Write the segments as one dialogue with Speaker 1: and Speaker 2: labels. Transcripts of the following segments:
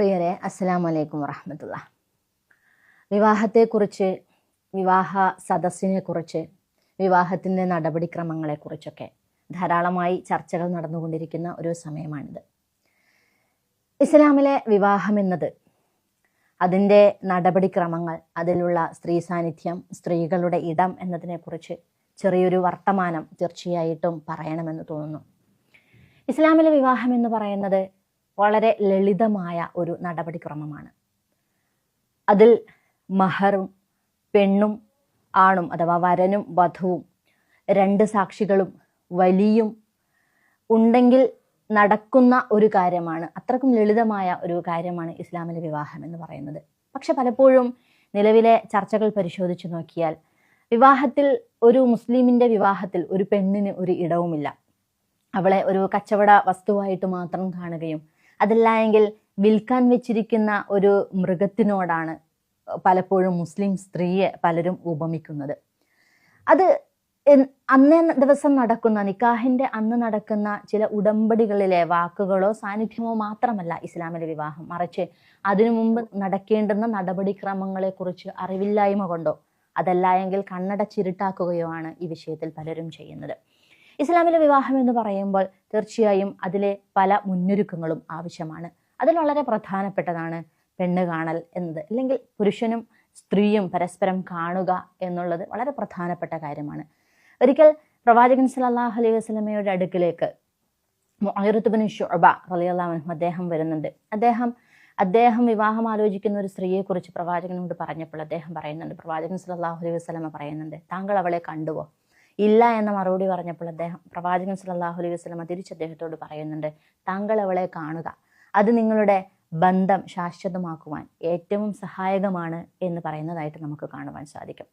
Speaker 1: പ്രിയരെ അസ്സലാം വലൈക്കും വറഹമത്തുള്ള വിവാഹത്തെക്കുറിച്ച് വിവാഹ സദസ്സിനെ കുറിച്ച് വിവാഹത്തിന്റെ നടപടിക്രമങ്ങളെക്കുറിച്ചൊക്കെ ധാരാളമായി ചർച്ചകൾ നടന്നുകൊണ്ടിരിക്കുന്ന ഒരു സമയമാണിത്. ഇസ്ലാമിലെ വിവാഹം എന്നത് അതിന്റെ നടപടിക്രമങ്ങൾ അതിലുള്ള സ്ത്രീ സാന്നിധ്യം സ്ത്രീകളുടെ ഇടം എന്നതിനെക്കുറിച്ച് ചെറിയൊരു വർത്തമാനം തീർച്ചയായിട്ടും പറയണമെന്ന് തോന്നുന്നു. ഇസ്ലാമിലെ വിവാഹം എന്ന് പറയുന്നത് വളരെ ലളിതമായ ഒരു നടപടിക്രമമാണ്. അതിൽ മഹറും പെണ്ണും ആണും അഥവാ വരനും വധുവും രണ്ട് സാക്ഷികളും വലിയും ഉണ്ടെങ്കിൽ നടക്കുന്ന ഒരു കാര്യമാണ് അത്രക്കും ലളിതമായ ഒരു കാര്യമാണ് ഇസ്ലാമിലെ വിവാഹം എന്ന് പറയുന്നത്. പക്ഷെ പലപ്പോഴും നിലവിലെ ചർച്ചകൾ പരിശോധിച്ചു നോക്കിയാൽ വിവാഹത്തിൽ ഒരു മുസ്ലിമിന്റെ വിവാഹത്തിൽ ഒരു പെണ്ണിന് ഒരു ഇടവുമില്ല. അവളെ ഒരു കച്ചവട വസ്തുവായിട്ട് മാത്രം കാണുകയും അതല്ല എങ്കിൽ വിൽക്കാൻ വെച്ചിരിക്കുന്ന ഒരു മൃഗത്തിനോടാണ് പലപ്പോഴും മുസ്ലിം സ്ത്രീയെ പലരും ഉപമിക്കുന്നത്. അത് അന്നേ ദിവസം നടക്കുന്ന നിക്കാഹിന്റെ അന്ന് നടക്കുന്ന ചില ഉടമ്പടികളിലെ വാക്കുകളോ സാന്നിധ്യമോ മാത്രമല്ല ഇസ്ലാമിലെ വിവാഹം. മറിച്ച് അതിനു മുമ്പ് നടക്കേണ്ടുന്ന നടപടിക്രമങ്ങളെ കുറിച്ച് അറിവില്ലായ്മ കൊണ്ടോ അതല്ല എങ്കിൽ കണ്ണടച്ചിരുട്ടാക്കുകയോ ആണ് ഈ വിഷയത്തിൽ പലരും ചെയ്യുന്നത്. ഇസ്ലാമിലെ വിവാഹം എന്ന് പറയുമ്പോൾ തീർച്ചയായും അതിലെ പല മുന്നൊരുക്കങ്ങളും ആവശ്യമാണ്. അതിൽ വളരെ പ്രധാനപ്പെട്ടതാണ് പെണ്ണ് കാണൽ എന്നത്. അല്ലെങ്കിൽ പുരുഷനും സ്ത്രീയും പരസ്പരം കാണുക എന്നുള്ളത് വളരെ പ്രധാനപ്പെട്ട കാര്യമാണ്. ഒരിക്കൽ പ്രവാചകൻ സലാഹ് അലൈഹി വസ്ലമയുടെ അടുക്കിലേക്ക് മുഅറുത്തുബിൻ ഷുബ അൻഹു അദ്ദേഹം വരുന്നുണ്ട്. അദ്ദേഹം അദ്ദേഹം വിവാഹം ആലോചിക്കുന്ന ഒരു സ്ത്രീയെക്കുറിച്ച് പ്രവാചകനോട് പറഞ്ഞപ്പോൾ അദ്ദേഹം പറയുന്നുണ്ട്. പ്രവാചകൻ സലാഹു അലൈഹി വസ്ലമ പറയുന്നുണ്ട് താങ്കൾ അവളെ കണ്ടുവോ? ഇല്ല എന്ന മറുപടി പറഞ്ഞപ്പോൾ അദ്ദേഹം പ്രവാചകൻ സല്ലല്ലാഹു അലൈഹി വസ്ലമ തിരിച്ച് അദ്ദേഹത്തോട് പറയുന്നുണ്ട് താങ്കൾ അവളെ കാണുക. അത് നിങ്ങളുടെ ബന്ധം ശാശ്വതമാക്കുവാൻ ഏറ്റവും സഹായകമാണ് എന്ന് പറയുന്നതായിട്ട് നമുക്ക് കാണുവാൻ സാധിക്കും.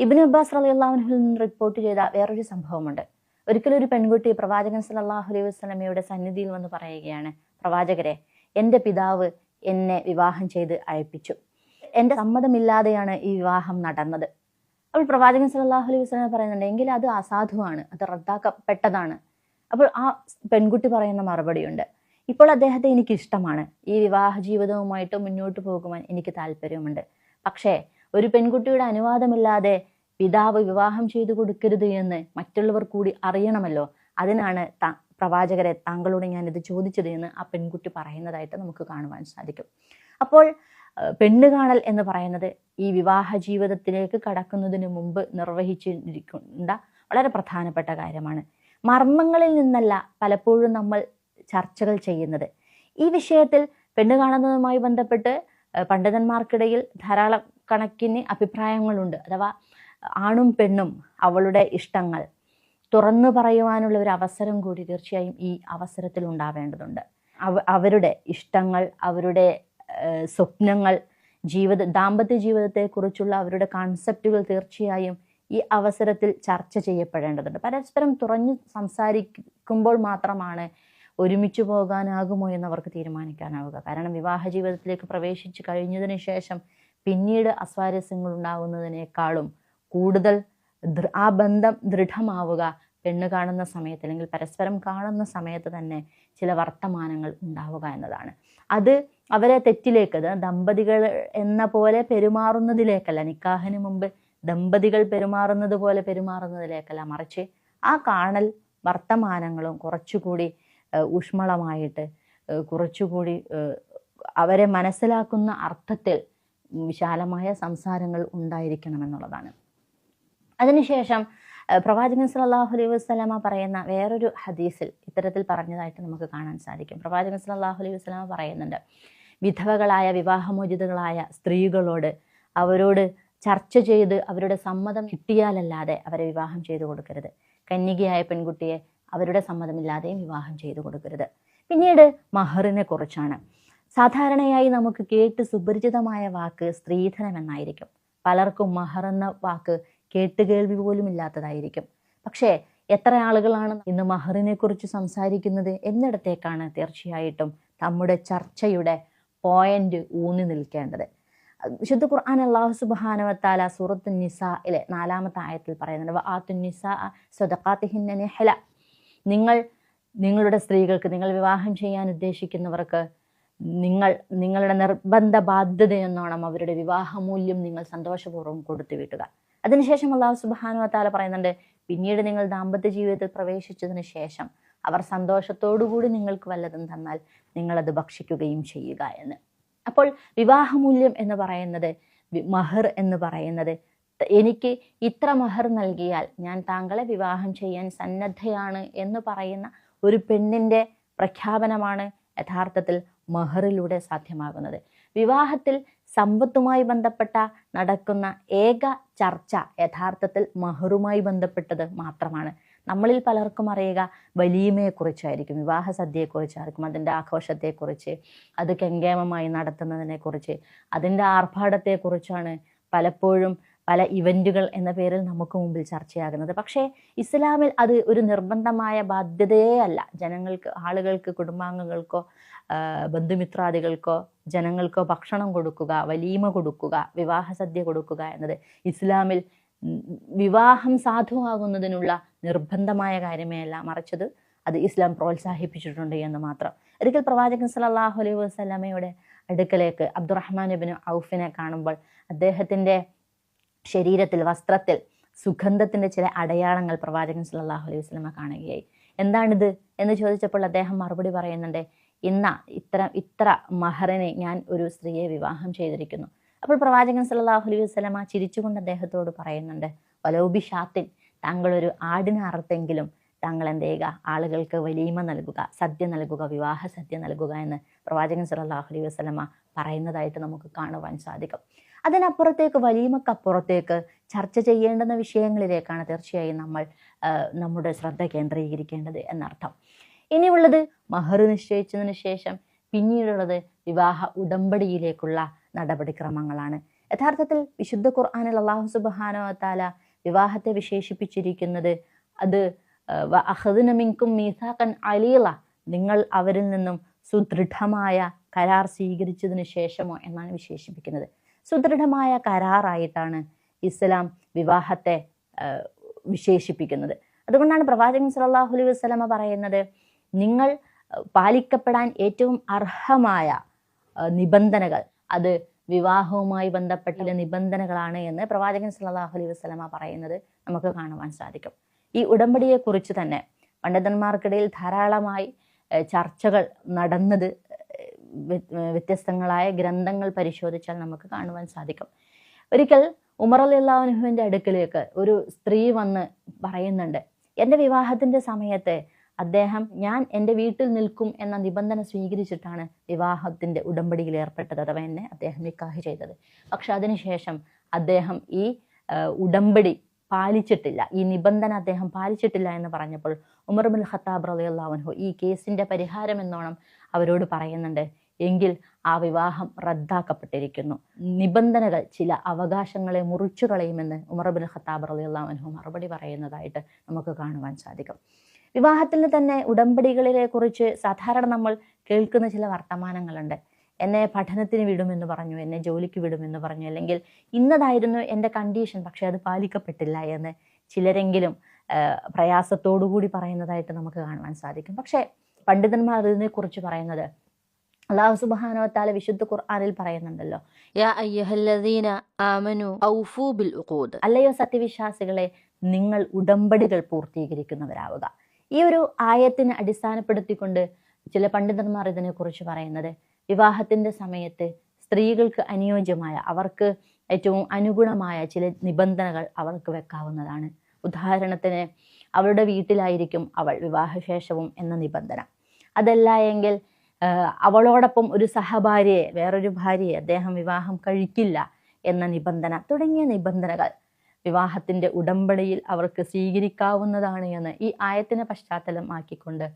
Speaker 1: ഇബിൻ അബ്ബാസ് റളിയല്ലാഹുവിൽ നിന്ന് റിപ്പോർട്ട് ചെയ്ത വേറൊരു സംഭവമുണ്ട്. ഒരിക്കലും ഒരു പെൺകുട്ടി പ്രവാചകൻ സല്ലല്ലാഹു അലൈഹി വസല്ലമയുടെ സന്നിധിയിൽ വന്ന് പറയുകയാണ് പ്രവാചകരെ എന്റെ പിതാവ് എന്നെ വിവാഹം ചെയ്ത് അയപ്പിച്ചു. എന്റെ സമ്മതമില്ലാതെയാണ് ഈ വിവാഹം നടന്നത്. അപ്പോൾ പ്രവാചകൻ സല്ലല്ലാഹു അലൈഹി വസല്ലം പറയുന്നുണ്ട് എങ്കിൽ അത് അസാധുവാണ് അത് റദ്ദാക്കപ്പെട്ടതാണ്. അപ്പോൾ ആ പെൺകുട്ടി പറയുന്ന മറുപടിയുണ്ട് ഇപ്പോൾ അദ്ദേഹത്തെ എനിക്ക് ഇഷ്ടമാണ്. ഈ വിവാഹ ജീവിതവുമായിട്ട് മുന്നോട്ട് പോകുവാൻ എനിക്ക് താല്പര്യമുണ്ട്. പക്ഷേ ഒരു പെൺകുട്ടിയുടെ അനുവാദമില്ലാതെ പിതാവ് വിവാഹം ചെയ്തു കൊടുക്കരുത് എന്ന് മറ്റുള്ളവർ കൂടി അറിയണമല്ലോ. അതിനാണ് പ്രവാചകരെ താങ്കളോട് ഞാൻ ഇത് ചോദിച്ചത് എന്ന് ആ പെൺകുട്ടി പറയുന്നതായിട്ട് നമുക്ക് കാണുവാൻ സാധിക്കും. അപ്പോൾ പെണ്ണ് കാണൽ എന്ന് പറയുന്നത് ഈ വിവാഹ ജീവിതത്തിലേക്ക് കടക്കുന്നതിന് മുമ്പ് നിർവഹിച്ചിരിക്കേണ്ട വളരെ പ്രധാനപ്പെട്ട കാര്യമാണ്. മർമ്മങ്ങളിൽ നിന്നല്ല പലപ്പോഴും നമ്മൾ ചർച്ചകൾ ചെയ്യുന്നത്. ഈ വിഷയത്തിൽ പെണ്ണ് കാണുന്നതുമായി ബന്ധപ്പെട്ട് പണ്ഡിതന്മാർക്കിടയിൽ ധാരാളം കണക്കിന് അഭിപ്രായങ്ങളുണ്ട്. അഥവാ ആണും പെണ്ണും അവളുടെ ഇഷ്ടങ്ങൾ തുറന്നു പറയുവാനുള്ള ഒരു അവസരം കൂടി തീർച്ചയായും ഈ അവസരത്തിൽ ഉണ്ടാവേണ്ടതുണ്ട്. അവ അവരുടെ ഇഷ്ടങ്ങൾ അവരുടെ സ്വപ്നങ്ങൾ ജീവിത ദാമ്പത്യ ജീവിതത്തെക്കുറിച്ചുള്ള അവരുടെ കൺസെപ്റ്റുകൾ തീർച്ചയായും ഈ അവസരത്തിൽ ചർച്ച ചെയ്യപ്പെടേണ്ടതുണ്ട്. പരസ്പരം തുറഞ്ഞു സംസാരിക്കുമ്പോൾ മാത്രമാണ് ഒരുമിച്ച് പോകാനാകുമോ എന്ന് അവർക്ക് തീരുമാനിക്കാനാവുക. കാരണം വിവാഹ ജീവിതത്തിലേക്ക് പ്രവേശിച്ചു കഴിഞ്ഞതിന് ശേഷം പിന്നീട് അസ്വാരസ്യങ്ങൾ ഉണ്ടാകുന്നതിനേക്കാളും കൂടുതൽ ആ ബന്ധം ദൃഢമാവുക പെണ്ണ് കാണുന്ന സമയത്ത് അല്ലെങ്കിൽ പരസ്പരം കാണുന്ന സമയത്ത് തന്നെ ചില വർത്തമാനങ്ങൾ ഉണ്ടാവുക എന്നതാണ്. അത് അവരെ തെറ്റിലേക്ക് ദമ്പതികൾ എന്ന പോലെ പെരുമാറുന്നതിലേക്കല്ല നിക്കാഹിന് മുമ്പ് ദമ്പതികൾ പെരുമാറുന്നത് പോലെ പെരുമാറുന്നതിലേക്കല്ല. മറിച്ച് ആ കാണൽ വർത്തമാനങ്ങളും കുറച്ചുകൂടി ഊഷ്മളമായിട്ട് കുറച്ചുകൂടി അവരെ മനസ്സിലാക്കുന്ന അർത്ഥത്തിൽ വിശാലമായ സംസാരങ്ങൾ ഉണ്ടായിരിക്കണം എന്നുള്ളതാണ് അതിനുശേഷം പ്രവാചകൻ സല്ലല്ലാഹു അലൈഹി വസ്സലാമ പറയുന്ന വേറൊരു ഹദീസിൽ ഇത്തരത്തിൽ പറഞ്ഞതായിട്ട് നമുക്ക് കാണാൻ സാധിക്കും. പ്രവാചകൻ സല്ലല്ലാഹു അലൈഹി വസ്സലാമ പറയുന്നുണ്ട് വിധവകളായ വിവാഹമോചിതകളായ സ്ത്രീകളോട് അവരോട് ചർച്ച ചെയ്ത് അവരുടെ സമ്മതം കിട്ടിയാലല്ലാതെ അവരെ വിവാഹം ചെയ്തു കൊടുക്കരുത്. കന്യകയായ പെൺകുട്ടിയെ അവരുടെ സമ്മതമില്ലാതെയും വിവാഹം ചെയ്തു കൊടുക്കരുത്. പിന്നീട് മഹറിനെ കുറിച്ചാണ്. സാധാരണയായി നമുക്ക് കേട്ട് സുപരിചിതമായ വാക്ക് സ്ത്രീധനം എന്നായിരിക്കും. പലർക്കും മഹർ എന്ന വാക്ക് കേട്ടുകേൾവി പോലും ഇല്ലാത്തതായിരിക്കും പക്ഷേ എത്ര ആളുകളാണ് ഇന്ന് മഹറിനെ കുറിച്ച് സംസാരിക്കുന്നത് എന്നിടത്തേക്കാണ് തീർച്ചയായിട്ടും നമ്മുടെ ചർച്ചയുടെ പോയിന്റ് ഊന്നി നിൽക്കേണ്ടത്. വിശുദ്ധ ഖുർആൻ അള്ളാഹു സുബാനവത്താല സൂറത്ത് നിസയിലെ നാലാമത്തെ ആയത്തിൽ പറയുന്നുണ്ട് ആത്തു നിസ സ്വതക്കാത്തിഹിന്ന നിങ്ങൾ നിങ്ങളുടെ സ്ത്രീകൾക്ക് നിങ്ങൾ വിവാഹം ചെയ്യാൻ ഉദ്ദേശിക്കുന്നവർക്ക് നിങ്ങൾ നിങ്ങളുടെ നിർബന്ധ ബാധ്യതയെന്നോണം അവരുടെ വിവാഹമൂല്യം നിങ്ങൾ സന്തോഷപൂർവം കൊടുത്തു വിട്ടുക അതിനുശേഷം അള്ളാഹു സുബാനു താല പറയുന്നുണ്ട് പിന്നീട് നിങ്ങൾ ദാമ്പത്യ ജീവിതത്തിൽ പ്രവേശിച്ചതിന് ശേഷം അവർ സന്തോഷത്തോടുകൂടി നിങ്ങൾക്ക് വല്ലതും തന്നാൽ നിങ്ങളത് ഭക്ഷിക്കുകയും ചെയ്യുക എന്ന്. അപ്പോൾ വിവാഹമൂല്യം എന്ന് പറയുന്നത് മഹർ എന്ന് പറയുന്നത് എനിക്ക് ഇത്ര മഹർ നൽകിയാൽ ഞാൻ താങ്കളെ വിവാഹം ചെയ്യാൻ സന്നദ്ധയാണ് എന്ന് പറയുന്ന ഒരു പെണ്ണിന്റെ പ്രഖ്യാപനമാണ് യഥാർത്ഥത്തിൽ മഹറിലൂടെ സാധ്യമാകുന്നത്. വിവാഹത്തിൽ സമ്പത്തുമായി ബന്ധപ്പെട്ട നടക്കുന്ന ഏക ചർച്ച യഥാർത്ഥത്തിൽ മഹറുമായി ബന്ധപ്പെട്ടത് മാത്രമാണ്. നമ്മളിൽ പലർക്കും അറിയുക വലീമയെക്കുറിച്ചായിരിക്കും വിവാഹ സദ്യയെക്കുറിച്ചായിരിക്കും അതിന്റെ ആഘോഷത്തെക്കുറിച്ച് അത് കെങ്കേമമായി നടത്തുന്നതിനെക്കുറിച്ച് അതിന്റെ ആർഭാടത്തെക്കുറിച്ചാണ് പലപ്പോഴും പല ഇവന്റുകൾ എന്ന പേരിൽ നമുക്ക് മുമ്പിൽ ചർച്ചയാകുന്നത്. പക്ഷേ ഇസ്ലാമിൽ അത് ഒരു നിർബന്ധമായ ബാധ്യതയേ അല്ല ജനങ്ങൾക്ക് ആളുകൾക്ക് കുടുംബാംഗങ്ങൾക്കോ ബന്ധുമിത്രാദികൾക്കോ ജനങ്ങൾക്കോ ഭക്ഷണം കൊടുക്കുക വലീമ കൊടുക്കുക വിവാഹ സദ്യ കൊടുക്കുക എന്നത് ഇസ്ലാമിൽ വിവാഹം സാധുവാകുന്നതിനുള്ള നിർബന്ധമായ കാര്യമേ അല്ല. മറിച്ചത് അത് ഇസ്ലാം പ്രോത്സാഹിപ്പിച്ചിട്ടുണ്ട് എന്ന് മാത്രം. ഒരിക്കൽ പ്രവാചകൻ സല്ലല്ലാഹു അലൈഹി വസല്ലമയുടെ അടുക്കലേക്ക് അബ്ദുറഹ്മാൻ ഇബ്നു ഔഫിനെ കാണുമ്പോൾ അദ്ദേഹത്തിന്റെ ശരീരത്തിൽ വസ്ത്രത്തിൽ സുഗന്ധത്തിന്റെ ചില അടയാളങ്ങൾ പ്രവാചകൻ സല്ലല്ലാഹു അലൈഹി വസല്ലമ കാണുകയായി. എന്താണിത് എന്ന് ചോദിച്ചപ്പോൾ അദ്ദേഹം മറുപടി പറയുന്നുണ്ട് ഇന്ന ഇത്ര ഇത്ര മഹറിനെ ഞാൻ ഒരു സ്ത്രീയെ വിവാഹം ചെയ്തിരിക്കുന്നു. അപ്പോൾ പ്രവാചകൻ സല്ലല്ലാഹു അലൈഹി വസല്ലമ ചിരിച്ചുകൊണ്ട് അദ്ദേഹത്തോട് പറയുന്നുണ്ട് വലോബി ഷാത്തിൻ താങ്കൾ ഒരു ആടിനെ അറുത്തെങ്കിലും താങ്കൾ എന്ത് ചെയ്യുക? ആളുകൾക്ക് വലിയമ നൽകുക സദ്യ നൽകുക വിവാഹ സദ്യ നൽകുക എന്ന് പ്രവാചകൻ സല്ലല്ലാഹു അലൈഹി വസ്ലമ പറയുന്നതായിട്ട് നമുക്ക് കാണുവാൻ സാധിക്കും. അതിനപ്പുറത്തേക്ക് വലിയമക്കപ്പുറത്തേക്ക് ചർച്ച ചെയ്യേണ്ടുന്ന വിഷയങ്ങളിലേക്കാണ് തീർച്ചയായും നമ്മൾ നമ്മുടെ ശ്രദ്ധ കേന്ദ്രീകരിക്കേണ്ടത് എന്നർത്ഥം. ഇനിയുള്ളത് മഹർ നിശ്ചയിച്ചതിന് ശേഷം പിന്നീടുള്ളത് വിവാഹ ഉടമ്പടിയിലേക്കുള്ള നടപടിക്രമങ്ങളാണ്. യഥാർത്ഥത്തിൽ വിശുദ്ധ ഖുർആാനിൽ അള്ളാഹു സുബാനോ താല വിവാഹത്തെ വിശേഷിപ്പിച്ചിരിക്കുന്നത് അത് അഹദിനമിങ്കും മീസാഖൻ അലീല നിങ്ങൾ അവരിൽ നിന്നും സുദൃഢമായ കരാർ സ്വീകരിച്ചതിന് ശേഷമോ എന്നാണ് വിശേഷിപ്പിക്കുന്നത്. സുദൃഢമായ കരാറായിട്ടാണ് ഇസ്ലാം വിവാഹത്തെ വിശേഷിപ്പിക്കുന്നത്. അതുകൊണ്ടാണ് പ്രവാചകൻ സല്ലല്ലാഹു അലൈഹി വസല്ലമ പറയുന്നത് നിങ്ങൾ പാലിക്കപ്പെടാൻ ഏറ്റവും അർഹമായ നിബന്ധനകൾ അത് വിവാഹവുമായി ബന്ധപ്പെട്ട നിബന്ധനകളാണ് എന്ന് പ്രവാചകൻ സല്ലല്ലാഹു അലൈഹി വസല്ലമ പറയുന്നത് നമുക്ക് കാണുവാൻ സാധിക്കും. ഈ ഉടമ്പടിയെക്കുറിച്ച് തന്നെ പണ്ഡിതന്മാർക്കിടയിൽ ധാരാളമായി ചർച്ചകൾ നടന്നത് വ്യത്യസ്തങ്ങളായ ഗ്രന്ഥങ്ങൾ പരിശോധിച്ചാൽ നമുക്ക് കാണുവാൻ സാധിക്കും. ഒരിക്കൽ ഉമർ അലി അള്ളാഹുനുവിന്റെ അടുക്കലേക്ക് ഒരു സ്ത്രീ വന്ന് പറയുന്നുണ്ട് എന്റെ വിവാഹത്തിന്റെ സമയത്ത് അദ്ദേഹം ഞാൻ എന്റെ വീട്ടിൽ നിൽക്കും എന്ന നിബന്ധന സ്വീകരിച്ചിട്ടാണ് വിവാഹത്തിന്റെ ഉടമ്പടിയിൽ ഏർപ്പെട്ടത് അഥവാ എന്നെ അദ്ദേഹം നിക്കാഹ് ചെയ്തത്. പക്ഷെ അതിനുശേഷം അദ്ദേഹം ഈ ഉടമ്പടി പാലിച്ചിട്ടില്ല. ഈ നിബന്ധന അദ്ദേഹം പാലിച്ചിട്ടില്ല എന്ന് പറഞ്ഞപ്പോൾ ഉമർ ബിൻ ഖത്താബ് റളിയല്ലാഹു ഈ കേസിന്റെ പരിഹാരം എന്നോണം അവരോട് പറയുന്നുണ്ട് എങ്കിൽ ആ വിവാഹം റദ്ദാക്കപ്പെട്ടിരിക്കുന്നു. നിബന്ധനകൾ ചില അവകാശങ്ങളെ മുറിച്ചു കളയുമെന്ന് ഉമർബിൻ ഖത്താബ് റളിയല്ലാഹു മറുപടി പറയുന്നതായിട്ട് നമുക്ക് കാണുവാൻ സാധിക്കും. വിവാഹത്തിൽ തന്നെ ഉടമ്പടികളിലെ കുറിച്ച് സാധാരണ നമ്മൾ കേൾക്കുന്ന ചില വർത്തമാനങ്ങളുണ്ട്. എന്നെ പഠനത്തിന് വിടുമെന്ന് പറഞ്ഞു എന്നെ ജോലിക്ക് വിടുമെന്ന് പറഞ്ഞു അല്ലെങ്കിൽ ഇന്നതായിരുന്നു എന്റെ കണ്ടീഷൻ പക്ഷെ അത് പാലിക്കപ്പെട്ടില്ല എന്ന് ചിലരെങ്കിലും പ്രയാസത്തോടു കൂടി പറയുന്നതായിട്ട് നമുക്ക് കാണുവാൻ സാധിക്കും. പക്ഷേ പണ്ഡിതന്മാർ ഇതിനെക്കുറിച്ച് പറയുന്നത് അള്ളാഹു സുബാനോത്താല വിശുദ്ധ ഖുർആാനിൽ പറയുന്നുണ്ടല്ലോ അല്ലയോ സത്യവിശ്വാസികളെ നിങ്ങൾ ഉടമ്പടികൾ പൂർത്തീകരിക്കുന്നവരാവുക. ഈ ഒരു ആയത്തിനെ അടിസ്ഥാനപ്പെടുത്തിക്കൊണ്ട് ചില പണ്ഡിതന്മാർ ഇതിനെക്കുറിച്ച് പറയുന്നത് വിവാഹത്തിന്റെ സമയത്ത് സ്ത്രീകൾക്ക് അനുയോജ്യമായ അവർക്ക് ഏറ്റവും അനുഗുണമായ ചില നിബന്ധനകൾ അവർക്ക് വെക്കാവുന്നതാണ്. ഉദാഹരണത്തിന് അവരുടെ വീട്ടിലായിരിക്കും അവൾ വിവാഹശേഷവും എന്ന നിബന്ധന. അതല്ല എങ്കിൽ അവളോടൊപ്പം ഒരു സഹഭാര്യയെ വേറൊരു ഭാര്യയെ അദ്ദേഹം വിവാഹം കഴിക്കില്ല എന്ന നിബന്ധന തുടങ്ങിയ നിബന്ധനകൾ വിവാഹത്തിന്റെ ഉടമ്പടിയിൽ അവർക്ക് സ്വീകരിക്കാവുന്നതാണ് എന്ന് ഈ ആയത്തിനെ പശ്ചാത്തലമാക്കിക്കൊണ്ട്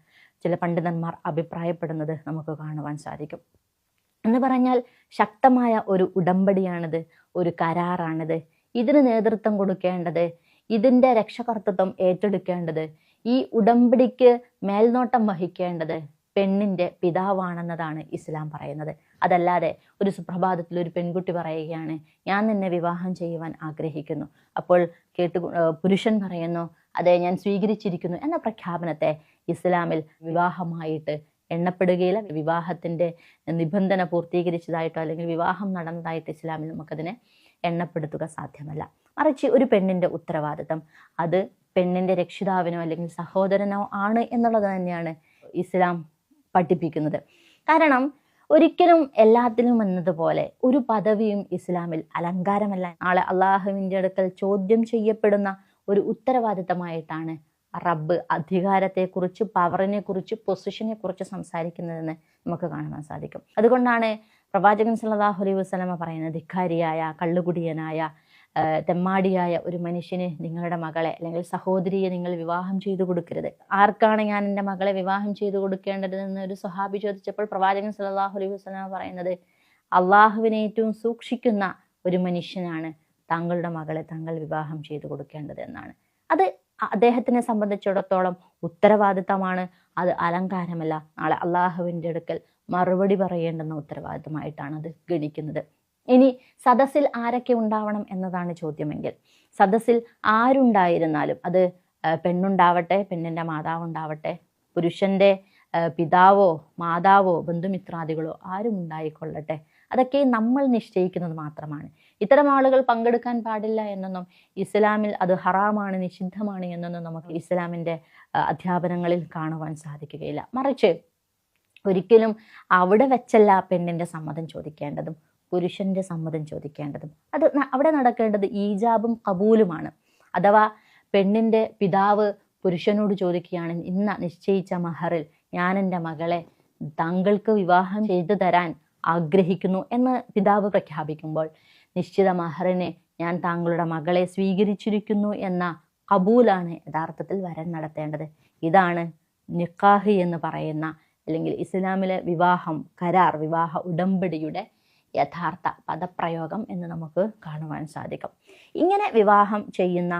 Speaker 1: ചില പണ്ഡിതന്മാർ അഭിപ്രായപ്പെടുന്നത് നമുക്ക് കാണുവാൻ സാധിക്കും. എന്ന് പറഞ്ഞാൽ ശക്തമായ ഒരു ഉടമ്പടിയാണിത് ഒരു കരാറാണിത്. ഇതിന് നേതൃത്വം കൊടുക്കേണ്ടത് ഇതിന്റെ രക്ഷകർത്തൃത്വം ഏറ്റെടുക്കേണ്ടത് ഈ ഉടമ്പടിക്ക് മേൽനോട്ടം വഹിക്കേണ്ടത് പെണ്ണിന്റെ പിതാവാണെന്നതാണ് ഇസ്ലാം പറയുന്നത്. അതല്ലാതെ ഒരു സുപ്രഭാതത്തിൽ ഒരു പെൺകുട്ടി പറയുകയാണ് ഞാൻ നിന്നെ വിവാഹം ചെയ്യുവാൻ ആഗ്രഹിക്കുന്നു. അപ്പോൾ കേട്ട് പുരുഷൻ പറയുന്നു അതെ ഞാൻ സ്വീകരിച്ചിരിക്കുന്നു എന്ന പ്രഖ്യാപനത്തെ ഇസ്ലാമിൽ വിവാഹമായിട്ട് എണ്ണപ്പെടുകയില്ല. വിവാഹത്തിന്റെ നിബന്ധന പൂർത്തീകരിച്ചതായിട്ടോ അല്ലെങ്കിൽ വിവാഹം നടന്നതായിട്ട് ഇസ്ലാമിൽ നമുക്കതിനെ എണ്ണപ്പെടുത്തുക സാധ്യമല്ല. മറിച്ച് ഒരു പെണ്ണിന്റെ ഉത്തരവാദിത്തം അത് പെണ്ണിന്റെ രക്ഷിതാവിനോ അല്ലെങ്കിൽ സഹോദരനോ ആണ് എന്നുള്ളത് തന്നെയാണ് ഇസ്ലാം പഠിപ്പിക്കുന്നത്. കാരണം ഒരിക്കലും എല്ലാത്തിലും എന്നതുപോലെ ഒരു പദവിയും ഇസ്ലാമിൽ അലങ്കാരമല്ല. നാളെ അള്ളാഹുവിന്റെ അടുക്കൽ ചോദ്യം ചെയ്യപ്പെടുന്ന ഒരു ഉത്തരവാദിത്തമായിട്ടാണ് റബ്ബ് അധികാരത്തെക്കുറിച്ച് പവറിനെ കുറിച്ച് പൊസിഷനെ കുറിച്ച് സംസാരിക്കുന്നതെന്ന് നമുക്ക് കാണുവാൻ സാധിക്കും. അതുകൊണ്ടാണ് പ്രവാചകൻ സല്ലല്ലാഹു അലൈഹി വസല്ലമ പറയുന്നത് ധിക്കാരിയായ കള്ളുകുടിയനായ തെമ്മാടിയായ ഒരു മനുഷ്യന് നിങ്ങളുടെ മകളെ അല്ലെങ്കിൽ സഹോദരിയെ നിങ്ങൾ വിവാഹം ചെയ്തു കൊടുക്കരുത്. ആർക്കാണ് ഞാൻ എന്റെ മകളെ വിവാഹം ചെയ്തു കൊടുക്കേണ്ടതെന്ന് ഒരു സ്വഹാബി ചോദിച്ചപ്പോൾ പ്രവാചകൻ സല്ലല്ലാഹു അലൈഹി വസ്ലാം പറയുന്നത് അള്ളാഹുവിനെ ഏറ്റവും സൂക്ഷിക്കുന്ന ഒരു മനുഷ്യനാണ് താങ്കളുടെ മകളെ താങ്കൾ വിവാഹം ചെയ്തു കൊടുക്കേണ്ടത് എന്നാണ്. അത് അദ്ദേഹത്തിനെ സംബന്ധിച്ചിടത്തോളം ഉത്തരവാദിത്തമാണ് അത് അലങ്കാരമല്ല. നാളെ അള്ളാഹുവിന്റെ അടുക്കൽ മറുപടി പറയേണ്ടുന്ന ഉത്തരവാദിത്തമായിട്ടാണ് അത് ഗണിക്കുന്നത്. ഇനി സദസ്സിൽ ആരൊക്കെ ഉണ്ടാവണം എന്നതാണ് ചോദ്യമെങ്കിൽ സദസ്സിൽ ആരുണ്ടായിരുന്നാലും അത് പെണ്ണുണ്ടാവട്ടെ പെണ്ണിന്റെ മാതാവ് ഉണ്ടാവട്ടെ പുരുഷന്റെ പിതാവോ മാതാവോ ബന്ധുമിത്രാദികളോ ആരും ഉണ്ടായിക്കൊള്ളട്ടെ. അതൊക്കെ നമ്മൾ നിശ്ചയിക്കുന്നത് മാത്രമാണ്. ഇത്തരം ആളുകൾ പങ്കെടുക്കാൻ പാടില്ല എന്നൊന്നും ഇസ്ലാമിൽ അത് ഹറാമാണ് നിഷിദ്ധമാണ് എന്നൊന്നും നമുക്ക് ഇസ്ലാമിന്റെ അധ്യാപനങ്ങളിൽ കാണുവാൻ സാധിക്കുകയില്ല. മറിച്ച് ഒരിക്കലും അവിടെ വെച്ചല്ല പെണ്ണിന്റെ സമ്മതം ചോദിക്കേണ്ടതും പുരുഷന്റെ സമ്മതം ചോദിക്കേണ്ടതും. അത് അവിടെ നടക്കേണ്ടത് ഈജാബും കബൂലുമാണ്. അഥവാ പെണ്ണിന്റെ പിതാവ് പുരുഷനോട് ചോദിക്കുകയാണ് ഇന്ന നിശ്ചയിച്ച മഹറിൽ ഞാൻ എന്റെ മകളെ താങ്കൾക്ക് വിവാഹം ചെയ്തു തരാൻ ആഗ്രഹിക്കുന്നു എന്ന് പിതാവ് പ്രഖ്യാപിക്കുമ്പോൾ നിശ്ചിത മഹറിനെ ഞാൻ താങ്കളുടെ മകളെ സ്വീകരിച്ചിരിക്കുന്നു എന്ന കബൂലാണ് യഥാർത്ഥത്തിൽ വരൻ നടത്തേണ്ടത്. ഇതാണ് നിക്കാഹ് എന്ന് പറയുന്ന അല്ലെങ്കിൽ ഇസ്ലാമിലെ വിവാഹം കരാർ വിവാഹ ഉടമ്പടിയുടെ യഥാർത്ഥ പദപ്രയോഗം എന്ന് നമുക്ക് കാണുവാൻ സാധിക്കും. ഇങ്ങനെ വിവാഹം ചെയ്യുന്ന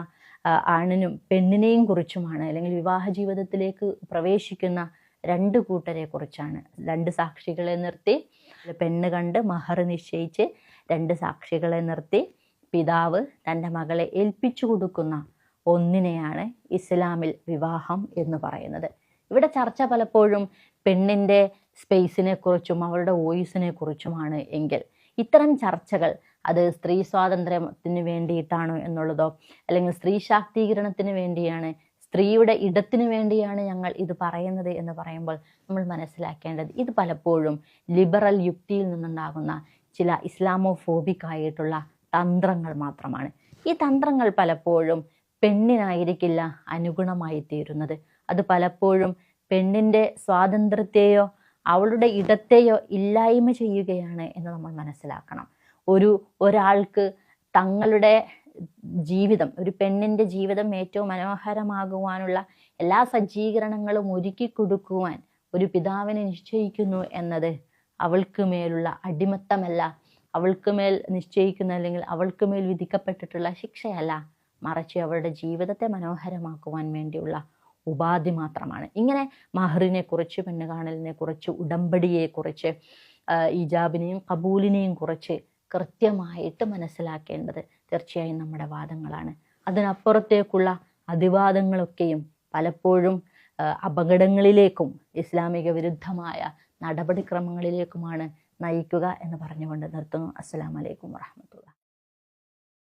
Speaker 1: ആണിനും പെണ്ണിനെയും കുറിച്ചുമാണ് അല്ലെങ്കിൽ വിവാഹ ജീവിതത്തിലേക്ക് പ്രവേശിക്കുന്ന രണ്ട് കൂട്ടരെ കുറിച്ചാണ്. രണ്ട് സാക്ഷികളെ നിർത്തി പെണ്ണ് കണ്ട് മഹർ നിശ്ചയിച്ച് രണ്ട് സാക്ഷികളെ നിർത്തി പിതാവ് തന്റെ മകളെ ഏൽപ്പിച്ചു കൊടുക്കുന്ന ഒന്നിനെയാണ് ഇസ്ലാമിൽ വിവാഹം എന്ന് പറയുന്നത്. ഇവിടെ ചർച്ച പലപ്പോഴും പെണ്ണിന്റെ സ്പേസിനെ കുറിച്ചും അവളുടെ വോയിസിനെ കുറിച്ചുമാണ് എങ്കിൽ ഇത്തരം ചർച്ചകൾ അത് സ്ത്രീ സ്വാതന്ത്ര്യത്തിന് വേണ്ടിയിട്ടാണോ എന്നുള്ളതോ അല്ലെങ്കിൽ സ്ത്രീ ശാക്തീകരണത്തിന് വേണ്ടിയാണ് സ്ത്രീയുടെ ഇടത്തിന് വേണ്ടിയാണ് ഞങ്ങൾ ഇത് പറയുന്നത് എന്ന് പറയുമ്പോൾ നമ്മൾ മനസ്സിലാക്കേണ്ടത് ഇത് പലപ്പോഴും ലിബറൽ യുക്തിയിൽ നിന്നുണ്ടാകുന്ന ചില ഇസ്ലാമോഫോബിക് ആയിട്ടുള്ള തന്ത്രങ്ങൾ മാത്രമാണ്. ഈ തന്ത്രങ്ങൾ പലപ്പോഴും പെണ്ണിനായിരിക്കില്ല അനുഗുണമായി തീരുന്നത്. അത് പലപ്പോഴും പെണ്ണിന്റെ സ്വാതന്ത്ര്യത്തെയോ അവളുടെ ഇടത്തെയോ ഇല്ലായ്മ ചെയ്യുകയാണ് എന്ന് നമ്മൾ മനസ്സിലാക്കണം. ഒരു ഒരാൾക്ക് തങ്ങളുടെ ജീവിതം ഒരു പെണ്ണിന്റെ ജീവിതം ഏറ്റവും മനോഹരമാകുവാനുള്ള എല്ലാ സജ്ജീകരണങ്ങളും ഒരുക്കി കൊടുക്കുവാൻ ഒരു പിതാവിനെ നിശ്ചയിക്കുന്നു എന്നത് അവൾക്ക് മേലുള്ള അടിമത്തമല്ല. അവൾക്ക് മേൽ നിശ്ചയിക്കുന്ന അല്ലെങ്കിൽ അവൾക്ക് മേൽ വിധിക്കപ്പെട്ടിട്ടുള്ള ശിക്ഷയല്ല. മറിച്ച് അവളുടെ ജീവിതത്തെ മനോഹരമാക്കുവാൻ വേണ്ടിയുള്ള ഉപാധി മാത്രമാണ്. ഇങ്ങനെ മഹറിനെ കുറിച്ച് പെണ്ണ് കാണലിനെ കുറിച്ച് ഈജാബിനെയും കബൂലിനെയും കുറിച്ച് കൃത്യമായിട്ട് മനസ്സിലാക്കേണ്ടത് തീർച്ചയായും നമ്മുടെ വാദങ്ങളാണ്. അതിനപ്പുറത്തേക്കുള്ള അതിവാദങ്ങളൊക്കെയും പലപ്പോഴും അപകടങ്ങളിലേക്കും ഇസ്ലാമിക വിരുദ്ധമായ നടപടിക്രമങ്ങളിലേക്കുമാണ് നയിക്കുക എന്ന് പറഞ്ഞുകൊണ്ട് നിർത്തുന്നു. അസ്സലാമലൈക്കും വറഹമത്തുള്ള